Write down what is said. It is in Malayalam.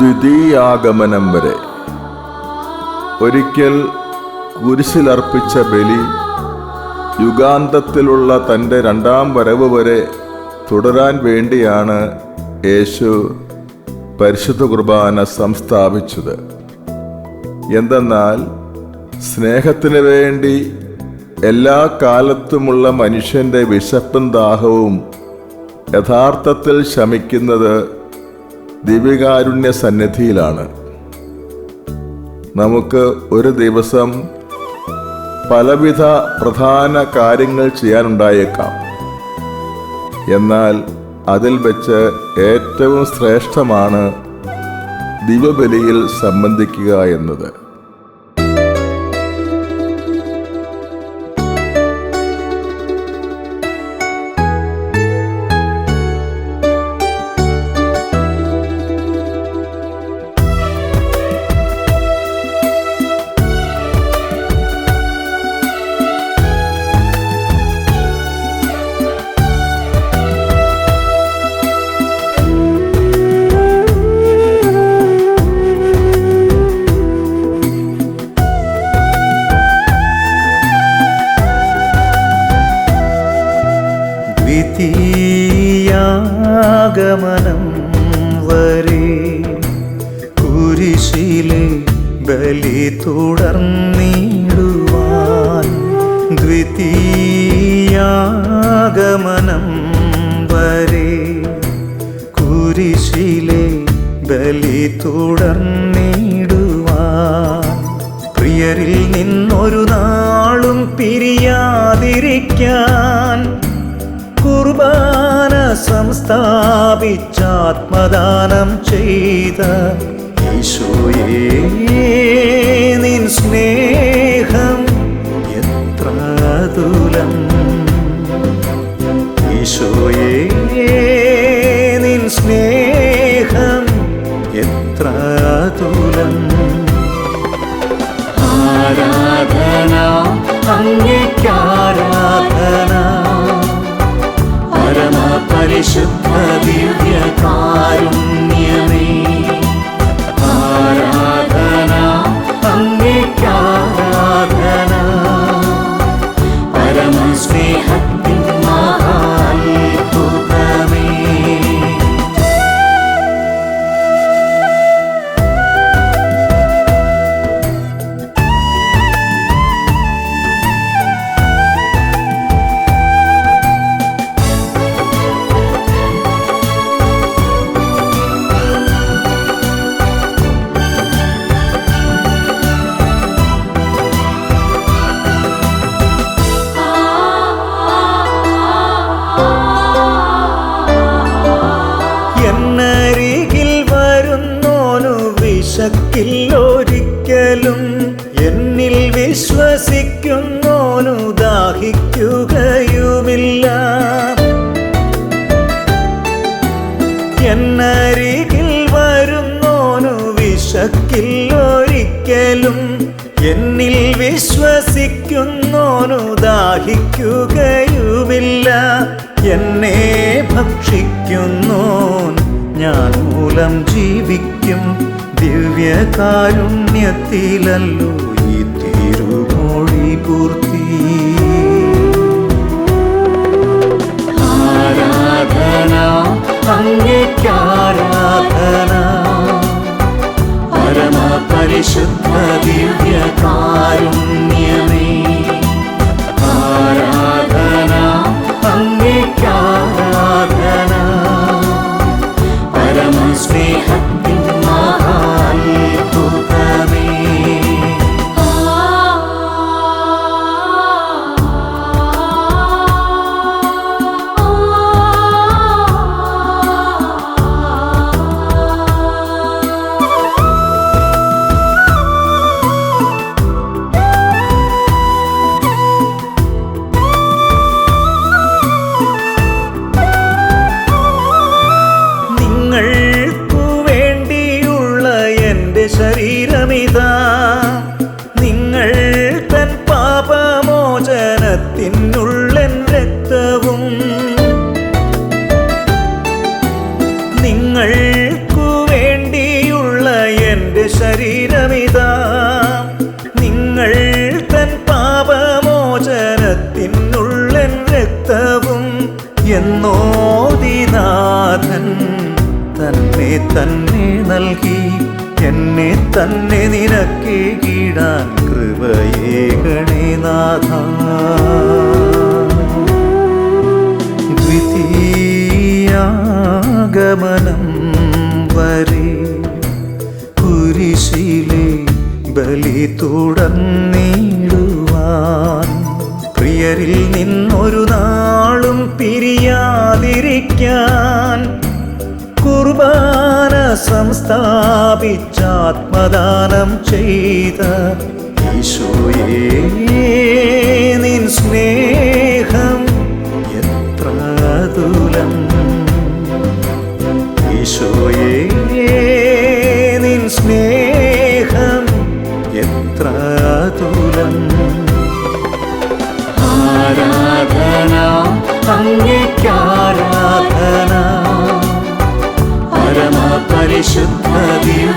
ദ്വിതീയാഗമനം വരെ. ഒരിക്കൽ കുരിശിലർപ്പിച്ച ബലി യുഗാന്തത്തിലുള്ള തന്റെ രണ്ടാം വരവ് വരെ തുടരാൻ വേണ്ടിയാണ് യേശു പരിശുദ്ധ കുർബാന സംസ്ഥാപിച്ചത്. എന്തെന്നാൽ സ്നേഹത്തിന് വേണ്ടി എല്ലാ കാലത്തുമുള്ള മനുഷ്യന്റെ വിശപ്പും ദാഹവും യഥാർത്ഥത്തിൽ ശമിക്കുന്നത് ദിവ്യകാരുണ്യ സന്നിധിയിലാണ് നമുക്ക് ഒരു ദിവസം പലവിധ പ്രധാന കാര്യങ്ങൾ ചെയ്യാനുണ്ടായേക്കാം. എന്നാൽ അതിൽ വെച്ച് ഏറ്റവും ശ്രേഷ്ഠമാണ് ദിവബലിയിൽ സംബന്ധിക്കുക എന്നത്. ദ്വിതീയാഗമനം വരെ കുരിശിലെ ബലി തുടർന്നിടുവാൻ ദ്വിതീയാഗമനം വരെ കുരിശിലെ ബലി തുടർന്നിടുവാൻ പ്രിയരിൽ നിന്നൊരു നാളും പിരിയാതിരിക്കാൻ കുർബാന സംസ്ഥാപിച്ചാത്മദാനം ചെയ്ത ഈശോയേ നിൻ സ്നേഹം എത്ര തുലം ഈശോയേ വിശക്കില്ലൊരിക്കലും എന്നിൽ വിശ്വസിക്കുന്നോനു ദാഹിക്കുകയുമില്ല എന്നരികിൽ വരുന്നോനു വിശക്കില്ലൊരിക്കലും എന്നിൽ വിശ്വസിക്കുന്നോനു ദാഹിക്കുകയുമില്ല എന്നെ ഭക്ഷിക്കുന്നോൻ ഞാൻ മൂലം ജീവിക്കും ദിവ്യകാരുണ്യത്തിലല്ലോ ഈ തിരുമൊഴി പൂർത്തി. ആരാധന തന്നെ നൽകി എന്നെ തന്നെ നിനക്കേകിടാൻ കൃപയേ ഗണേനാഥ ദ്വിതീയാഗമനം വരെ കുരിശിലെ ബലി തുടർന്നിടുവാൻ പ്രിയരിൽ നിന്നൊരു നാളും പിരിയാതിരിക്കാൻ കുർബാന സംസ്ഥാപിച്ചാത്മദാനം ചെയ്ത ഈശോയേ നിൻ സ്നേഹം എത്ര തുലം ഈശോയേ നിൻ സ്നേഹം എത്ര തുലം ആരാധന അങ്ങേക്കാരാധന പരിശുദ്ധ ദിവ.